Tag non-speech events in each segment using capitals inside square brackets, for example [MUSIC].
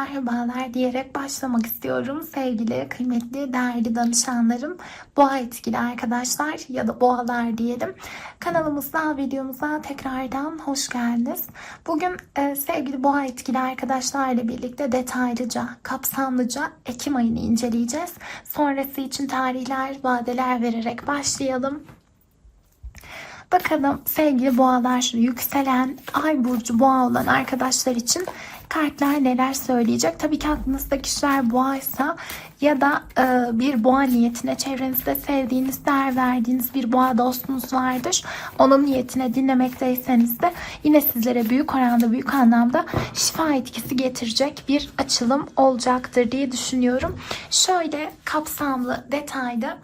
Merhabalar diyerek başlamak istiyorum sevgili, kıymetli, değerli danışanlarım, boğa etkili arkadaşlar ya da boğalar diyelim. Kanalımıza, videomuza tekrardan hoş geldiniz. Bugün e, sevgili boğa etkili arkadaşlarla birlikte detaylıca, kapsamlıca Ekim ayını inceleyeceğiz. Sonrası için tarihler, vadeler vererek başlayalım. Bakalım sevgili boğalar, yükselen ay burcu boğa olan arkadaşlar için kartlar neler söyleyecek? Tabii ki aklınızda kişiler boğaysa ya da e, bir boğa niyetine çevrenizde sevdiğiniz, değer verdiğiniz bir boğa dostunuz vardır. Onun niyetine dinlemekteyseniz de yine sizlere büyük oranda, büyük anlamda şifa etkisi getirecek bir açılım olacaktır diye düşünüyorum. Şöyle kapsamlı, detaylı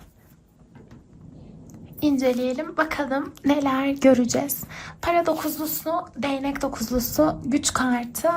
inceleyelim. Bakalım neler göreceğiz. Para dokuzlusu, değnek dokuzlusu, güç kartı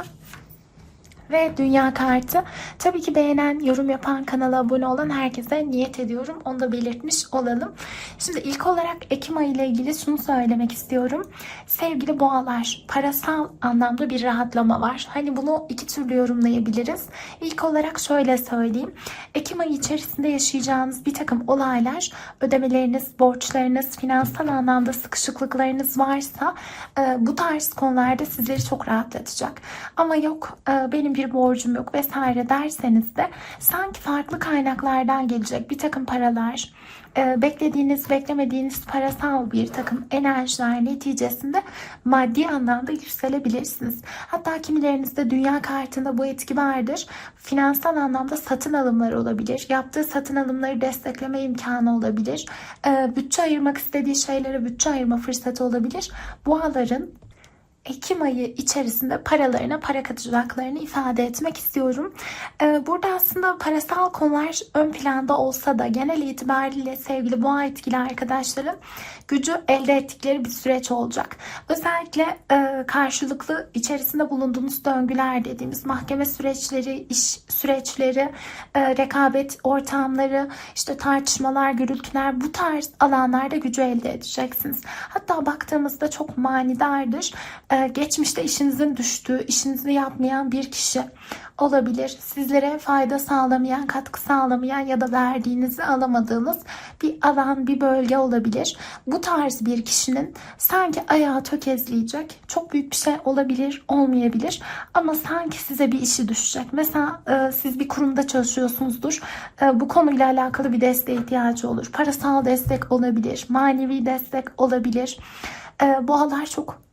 ve dünya kartı. Tabii ki beğenen, yorum yapan, kanala abone olan herkese niyet ediyorum. Onu da belirtmiş olalım. Şimdi ilk olarak Ekim ayı ile ilgili şunu söylemek istiyorum. Sevgili boğalar, parasal anlamda bir rahatlama var. Hani bunu iki türlü yorumlayabiliriz. İlk olarak şöyle söyleyeyim. Ekim ayı içerisinde yaşayacağınız bir takım olaylar, ödemeleriniz, borçlarınız, finansal anlamda sıkışıklıklarınız varsa e, bu tarz konularda sizleri çok rahatlatacak. Ama yok e, benim bir borcum yok vesaire derseniz de sanki farklı kaynaklardan gelecek bir takım paralar, e, beklediğiniz, beklemediğiniz parasal bir takım enerjiler neticesinde maddi anlamda yükselebilirsiniz. Hatta kimilerinizde dünya kartında bu etki vardır. Finansal anlamda satın alımlar olabilir. Yaptığı satın alımları destekleme imkanı olabilir. E, bütçe ayırmak istediği şeylere bütçe ayırma fırsatı olabilir. Boğaların Ekim ayı içerisinde paralarına para katacaklarını ifade etmek istiyorum. Ee, burada aslında parasal konular ön planda olsa da genel itibariyle sevgili boğa etkili arkadaşlarım gücü elde ettikleri bir süreç olacak. Özellikle e, karşılıklı içerisinde bulunduğunuz döngüler dediğimiz mahkeme süreçleri, iş süreçleri, e, rekabet ortamları, işte tartışmalar, gürültüler bu tarz alanlarda gücü elde edeceksiniz. Hatta baktığımızda çok manidardır. E, geçmişte işinizin düştüğü, işinizi yapmayan bir kişi olabilir. Sizlere fayda sağlamayan, katkı sağlamayan ya da verdiğinizi alamadığınız bir alan, bir bölge olabilir. Bu tarz bir kişinin sanki ayağı tökezleyecek, çok büyük bir şey olabilir, olmayabilir ama sanki size bir işi düşecek. Mesela e, siz bir kurumda çalışıyorsunuzdur. E, bu konuyla alakalı bir desteğe ihtiyacı olur. Parasal destek olabilir, manevi destek olabilir. E, boğalar çok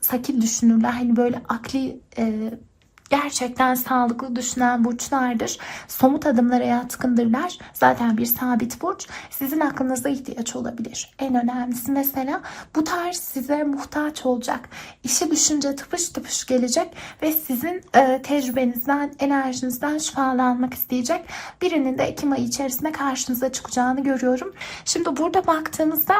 sakin düşünürler. Hani böyle akli e, gerçekten sağlıklı düşünen burçlardır. Somut adımlara yatkındırlar. Zaten bir sabit burç. Sizin aklınıza ihtiyaç olabilir. En önemlisi mesela bu tarz size muhtaç olacak. İşi düşünce tıpış tıpış gelecek ve sizin e, tecrübenizden, enerjinizden şifalanmak isteyecek. Birinin de Ekim ayı içerisinde karşınıza çıkacağını görüyorum. Şimdi burada baktığımızda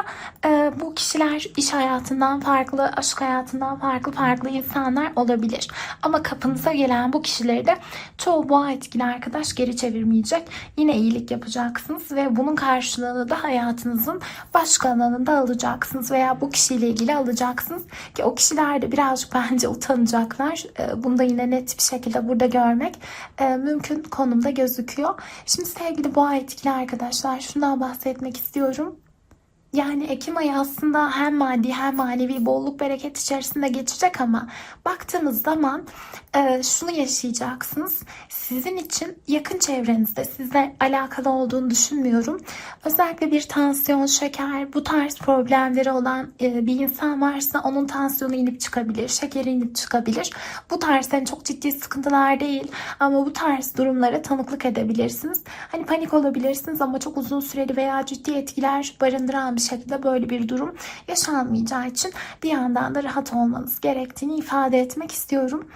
e, bu kişiler iş hayatından farklı, aşk hayatından farklı farklı insanlar olabilir. Ama kapınıza gelen bu kişileri de çoğu boğa etkili arkadaş geri çevirmeyecek. Yine iyilik yapacaksınız ve bunun karşılığını da hayatınızın başka alanında alacaksınız veya bu kişiyle ilgili alacaksınız ki o kişiler de birazcık bence [LAUGHS] utanacaklar. Ee, bunu da yine net bir şekilde burada görmek e, mümkün konumda gözüküyor. Şimdi sevgili boğa etkili arkadaşlar şundan bahsetmek istiyorum. Yani Ekim ayı aslında hem maddi hem manevi bolluk bereket içerisinde geçecek ama baktığınız zaman e, şunu yaşayacaksınız. Sizin için yakın çevrenizde sizle alakalı olduğunu düşünmüyorum. Özellikle bir tansiyon, şeker, bu tarz problemleri olan e, bir insan varsa onun tansiyonu inip çıkabilir, şekeri inip çıkabilir. Bu tarz yani çok ciddi sıkıntılar değil ama bu tarz durumlara tanıklık edebilirsiniz. Hani panik olabilirsiniz ama çok uzun süreli veya ciddi etkiler barındıran bir şekilde böyle bir durum yaşanmayacağı için bir yandan da rahat olmanız gerektiğini ifade etmek istiyorum.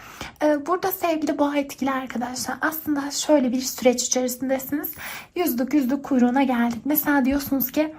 Ee, burada sevgili boğa etkili arkadaşlar aslında şöyle bir süreç içerisindesiniz. Yüzlük yüzlük kuyruğuna geldik. Mesela diyorsunuz ki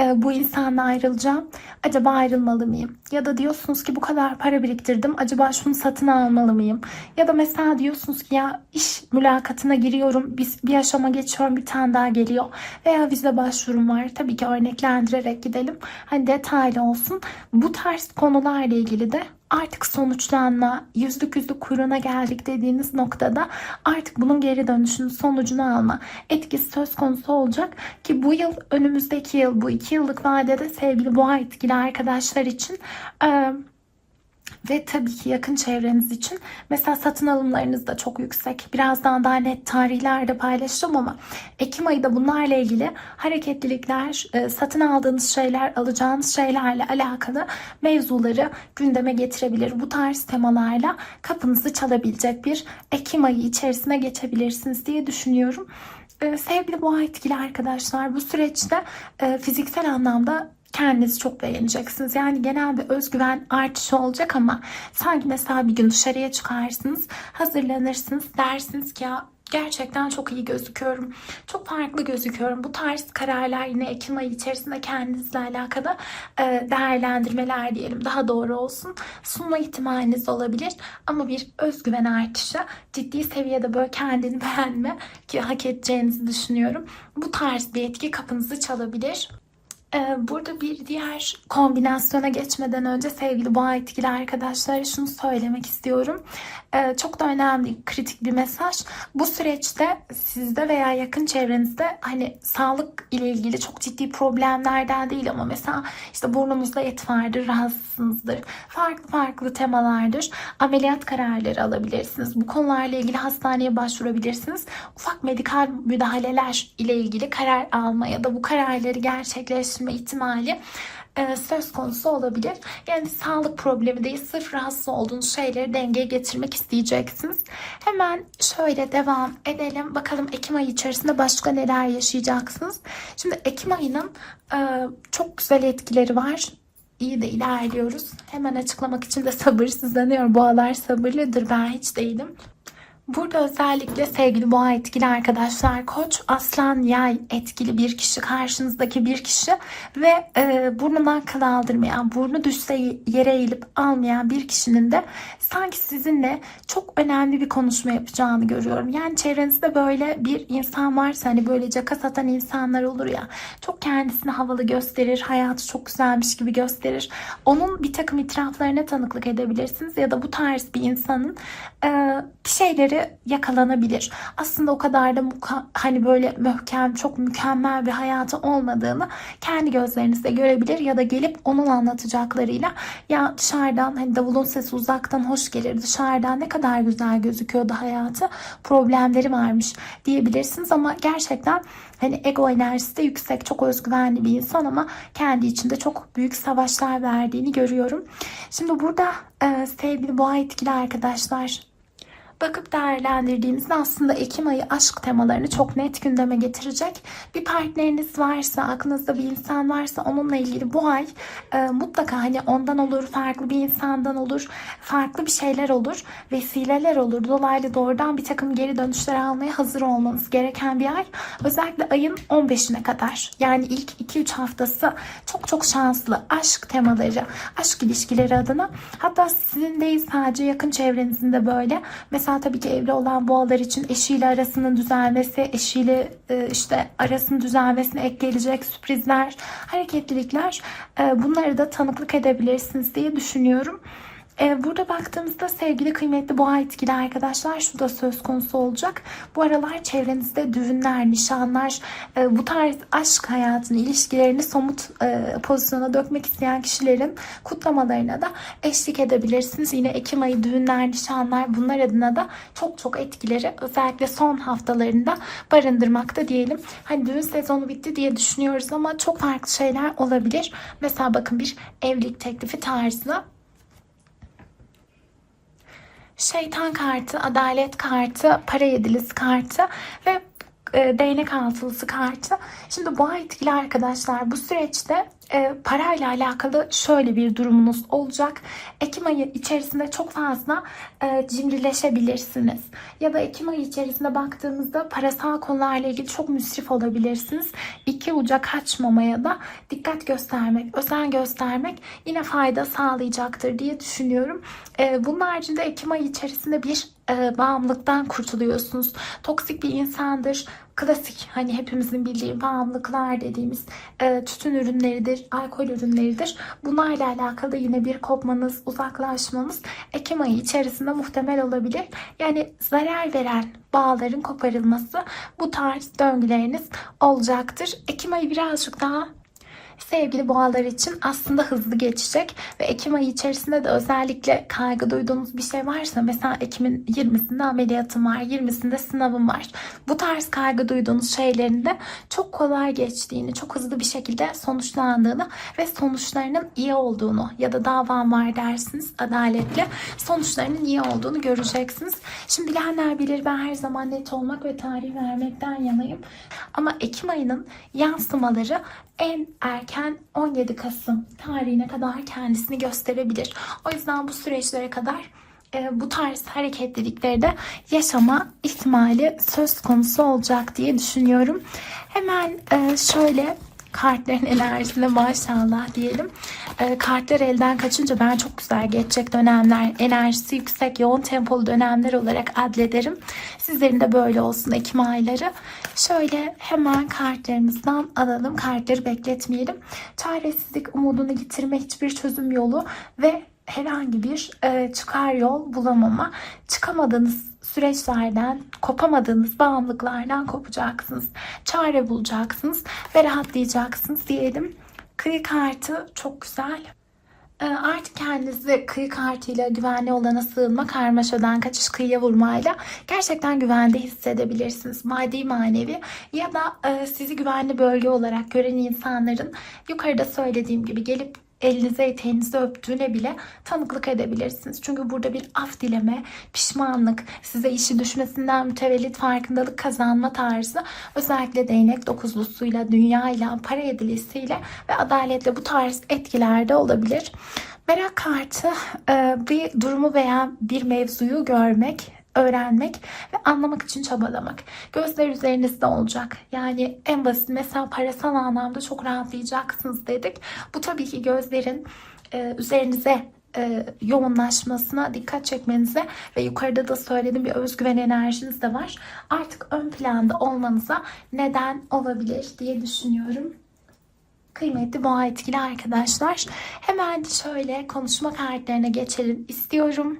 e, bu insanla ayrılacağım. Acaba ayrılmalı mıyım? Ya da diyorsunuz ki bu kadar para biriktirdim. Acaba şunu satın almalı mıyım? Ya da mesela diyorsunuz ki ya iş mülakatına giriyorum. Bir, bir aşama geçiyorum. Bir tane daha geliyor. Veya vize başvurum var. Tabii ki örneklendirerek gidelim. Hani detaylı olsun. Bu tarz konularla ilgili de artık sonuçlanma, yüzlük yüzlük kuyruğuna geldik dediğiniz noktada artık bunun geri dönüşünün sonucunu alma etkisi söz konusu olacak ki bu yıl önümüzdeki yıl bu iki yıllık vadede sevgili boğa etkili arkadaşlar için e, ve tabii ki yakın çevreniz için mesela satın alımlarınız da çok yüksek. Birazdan daha net tarihlerde paylaşacağım ama Ekim ayında bunlarla ilgili hareketlilikler, e, satın aldığınız şeyler, alacağınız şeylerle alakalı mevzuları gündeme getirebilir. Bu tarz temalarla kapınızı çalabilecek bir Ekim ayı içerisine geçebilirsiniz diye düşünüyorum. E, Sevgili boğa etkili arkadaşlar bu süreçte e, fiziksel anlamda kendinizi çok beğeneceksiniz. Yani genel bir özgüven artışı olacak ama sanki mesela bir gün dışarıya çıkarsınız, hazırlanırsınız, dersiniz ki ya gerçekten çok iyi gözüküyorum. Çok farklı gözüküyorum. Bu tarz kararlar yine Ekim ayı içerisinde kendinizle alakalı e, değerlendirmeler diyelim daha doğru olsun. Sunma ihtimaliniz olabilir ama bir özgüven artışı ciddi seviyede böyle kendini beğenme ki hak edeceğinizi düşünüyorum. Bu tarz bir etki kapınızı çalabilir. Ee, Burada bir diğer kombinasyona geçmeden önce sevgili boğa etkili arkadaşlara şunu söylemek istiyorum. Ee, Çok da önemli, kritik bir mesaj. Bu süreçte sizde veya yakın çevrenizde hani sağlık ile ilgili çok ciddi problemlerden değil ama mesela işte burnunuzda et vardır, rahatsızsınızdır. Farklı farklı temalardır. Ameliyat kararları alabilirsiniz. Bu konularla ilgili hastaneye başvurabilirsiniz. Ufak medikal müdahaleler ile ilgili karar alma ya da bu kararları gerçekleştirme ihtimali e, söz konusu olabilir. Yani sağlık problemi değil, sırf rahatsız olduğunuz şeyleri dengeye getirmek isteyeceksiniz. Hemen şöyle devam edelim. Bakalım Ekim ayı içerisinde başka neler yaşayacaksınız. Şimdi Ekim ayının e, çok güzel etkileri var. İyi de ilerliyoruz. Hemen açıklamak için de [LAUGHS] sabırsızlanıyorum. Boğalar sabırlıdır. Ben hiç değilim. Burada özellikle sevgili boğa etkili arkadaşlar koç, aslan, yay etkili bir kişi, karşınızdaki bir kişi ve e, burnundan kıl aldırmayan, burnu düşse yere eğilip almayan bir kişinin de sanki sizinle çok önemli bir konuşma yapacağını görüyorum. Yani çevrenizde böyle bir insan varsa hani böyle caka satan insanlar olur ya çok kendisini havalı gösterir, hayatı çok güzelmiş gibi gösterir. Onun bir takım itiraflarına tanıklık edebilirsiniz ya da bu tarz bir insanın e, bir şeyleri yakalanabilir. Aslında o kadar da hani böyle möhkem, çok mükemmel bir hayatı olmadığını kendi gözlerinizde görebilir ya da gelip onun anlatacaklarıyla ya dışarıdan hani davulun sesi uzaktan hoş gelir. Dışarıdan ne kadar güzel gözüküyordu hayatı. Problemleri varmış diyebilirsiniz ama gerçekten hani ego enerjisi de yüksek, çok özgüvenli bir insan ama kendi içinde çok büyük savaşlar verdiğini görüyorum. Şimdi burada e, sevgili boğa etkili arkadaşlar bakıp değerlendirdiğimizde aslında Ekim ayı aşk temalarını çok net gündeme getirecek. Bir partneriniz varsa, aklınızda bir insan varsa onunla ilgili bu ay e, mutlaka hani ondan olur, farklı bir insandan olur, farklı bir şeyler olur, vesileler olur. Dolaylı doğrudan bir takım geri dönüşler almaya hazır olmanız gereken bir ay. Özellikle ayın 15'ine kadar yani ilk 2-3 haftası çok çok şanslı aşk temaları, aşk ilişkileri adına. Hatta sizin değil sadece yakın çevrenizin de böyle. Mesela tabii ki evli olan boğalar için eşiyle arasının düzelmesi, eşiyle e, işte arasının düzelmesine ek gelecek sürprizler, hareketlilikler e, bunları da tanıklık edebilirsiniz diye düşünüyorum. Ee, Burada baktığımızda sevgili kıymetli boğa etkili arkadaşlar şu da söz konusu olacak. Bu aralar çevrenizde düğünler, nişanlar, e, bu tarz aşk hayatını, ilişkilerini somut e, pozisyona dökmek isteyen kişilerin kutlamalarına da eşlik edebilirsiniz. Yine Ekim ayı düğünler, nişanlar bunlar adına da çok çok etkileri özellikle son haftalarında barındırmakta diyelim. Hani düğün sezonu bitti diye düşünüyoruz ama çok farklı şeyler olabilir. Mesela bakın bir evlilik teklifi tarzı şeytan kartı, adalet kartı, para yedilisi kartı ve e, değnek altılısı kartı. Şimdi bu etkili arkadaşlar bu süreçte e, parayla alakalı şöyle bir durumunuz olacak. Ekim ayı içerisinde çok fazla e, cimrileşebilirsiniz. Ya da Ekim ayı içerisinde baktığımızda parasal konularla ilgili çok müsrif olabilirsiniz. İki uca kaçmamaya da dikkat göstermek, özen göstermek yine fayda sağlayacaktır diye düşünüyorum. E, bunun haricinde Ekim ayı içerisinde bir e, bağımlılıktan kurtuluyorsunuz. Toksik bir insandır. Klasik hani hepimizin bildiği bağımlılıklar dediğimiz e, tütün ürünleridir, alkol ürünleridir. Bunlarla alakalı yine bir kopmanız, uzaklaşmanız Ekim ayı içerisinde muhtemel olabilir. Yani zarar veren bağların koparılması bu tarz döngüleriniz olacaktır. Ekim ayı birazcık daha sevgili boğalar için aslında hızlı geçecek ve Ekim ayı içerisinde de özellikle kaygı duyduğunuz bir şey varsa mesela Ekim'in 20'sinde ameliyatım var, 20'sinde sınavım var. Bu tarz kaygı duyduğunuz şeylerin de çok kolay geçtiğini, çok hızlı bir şekilde sonuçlandığını ve sonuçlarının iyi olduğunu ya da davam var dersiniz adaletli sonuçlarının iyi olduğunu göreceksiniz. Şimdi bilenler bilir ben her zaman net olmak ve tarih vermekten yanayım. Ama Ekim ayının yansımaları en erken 17 Kasım tarihine kadar kendisini gösterebilir. O yüzden bu süreçlere kadar e, bu tarz hareketlilikleri de yaşama ihtimali söz konusu olacak diye düşünüyorum. Hemen e, şöyle kartların enerjisine maşallah diyelim. E, kartlar elden kaçınca ben çok güzel geçecek dönemler, enerjisi yüksek, yoğun tempolu dönemler olarak adlederim. Sizlerin de böyle olsun Ekim ayları. Şöyle hemen kartlarımızdan alalım. Kartları bekletmeyelim. Çaresizlik umudunu yitirme hiçbir çözüm yolu ve herhangi bir e, çıkar yol bulamama. Çıkamadığınız süreçlerden, kopamadığınız bağımlılıklardan kopacaksınız. Çare bulacaksınız ve rahatlayacaksınız diyelim. Kıyı kartı çok güzel. E, Artık kendinizi kıyı kartıyla güvenli olana sığınma, karmaşadan kaçış, kıyıya vurmayla gerçekten güvende hissedebilirsiniz. Maddi manevi ya da e, sizi güvenli bölge olarak gören insanların yukarıda söylediğim gibi gelip elinize eteğinizi öptüğüne bile tanıklık edebilirsiniz. Çünkü burada bir af dileme, pişmanlık, size işi düşmesinden mütevellit farkındalık kazanma tarzı özellikle değnek dokuzlusuyla, dünyayla, para yedilisiyle ve adaletle bu tarz etkilerde olabilir. Merak kartı bir durumu veya bir mevzuyu görmek, öğrenmek ve anlamak için çabalamak. Gözler üzerinizde olacak. Yani en basit mesela parasal anlamda çok rahatlayacaksınız dedik. Bu tabii ki gözlerin e, üzerinize e, yoğunlaşmasına dikkat çekmenize ve yukarıda da söylediğim bir özgüven enerjiniz de var. Artık ön planda olmanıza neden olabilir diye düşünüyorum kıymetli boğa etkili arkadaşlar. Hemen şöyle konuşma kartlarına geçelim istiyorum.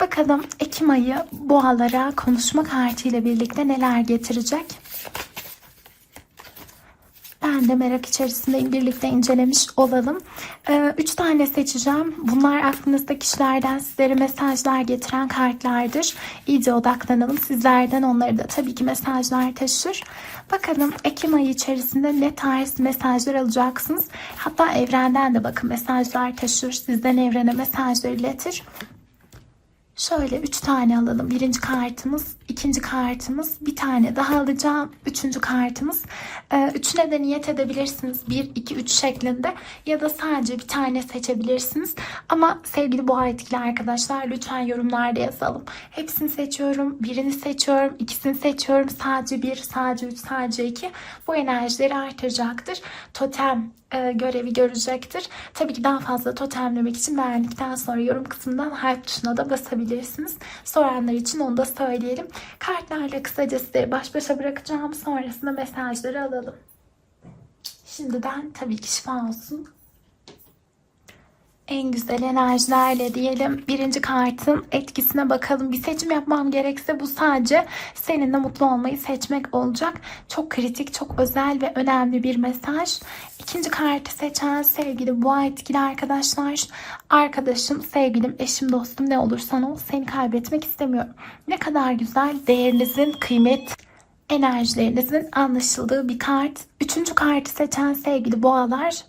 Bakalım Ekim ayı boğalara konuşma kartıyla birlikte neler getirecek? Ben de merak içerisindeyim. Birlikte incelemiş olalım. Ee, üç tane seçeceğim. Bunlar aklınızda kişilerden sizlere mesajlar getiren kartlardır. İyice odaklanalım. Sizlerden onları da tabii ki mesajlar taşır. Bakalım Ekim ayı içerisinde ne tarz mesajlar alacaksınız. Hatta evrenden de bakın mesajlar taşır. Sizden evrene mesajlar iletir. Şöyle üç tane alalım. Birinci kartımız, ikinci kartımız, bir tane daha alacağım. Üçüncü kartımız. Ee, üçüne de niyet edebilirsiniz. Bir, iki, üç şeklinde ya da sadece bir tane seçebilirsiniz. Ama sevgili boğa etkili arkadaşlar lütfen yorumlarda yazalım. Hepsini seçiyorum, birini seçiyorum, ikisini seçiyorum. Sadece bir, sadece üç, sadece iki. Bu enerjileri artıracaktır. Totem e, görevi görecektir. Tabii ki daha fazla totemlemek için beğendikten sonra yorum kısmından hype tuşuna da basabilirsiniz. Soranlar için onu da söyleyelim. Kartlarla kısaca sizleri baş başa bırakacağım. Sonrasında mesajları alalım. Şimdiden tabii ki şifa olsun en güzel enerjilerle diyelim birinci kartın etkisine bakalım. Bir seçim yapmam gerekse bu sadece seninle mutlu olmayı seçmek olacak. Çok kritik, çok özel ve önemli bir mesaj. İkinci kartı seçen sevgili boğa etkili arkadaşlar. Arkadaşım, sevgilim, eşim, dostum ne olursan ol seni kaybetmek istemiyorum. Ne kadar güzel değerinizin kıymet enerjilerinizin anlaşıldığı bir kart. Üçüncü kartı seçen sevgili boğalar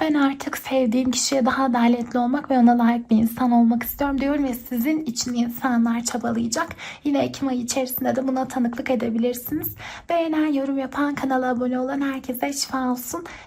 ben artık sevdiğim kişiye daha adaletli olmak ve ona layık bir insan olmak istiyorum diyorum ve sizin için insanlar çabalayacak. Yine Ekim ayı içerisinde de buna tanıklık edebilirsiniz. Beğenen, yorum yapan, kanala abone olan herkese şifa olsun.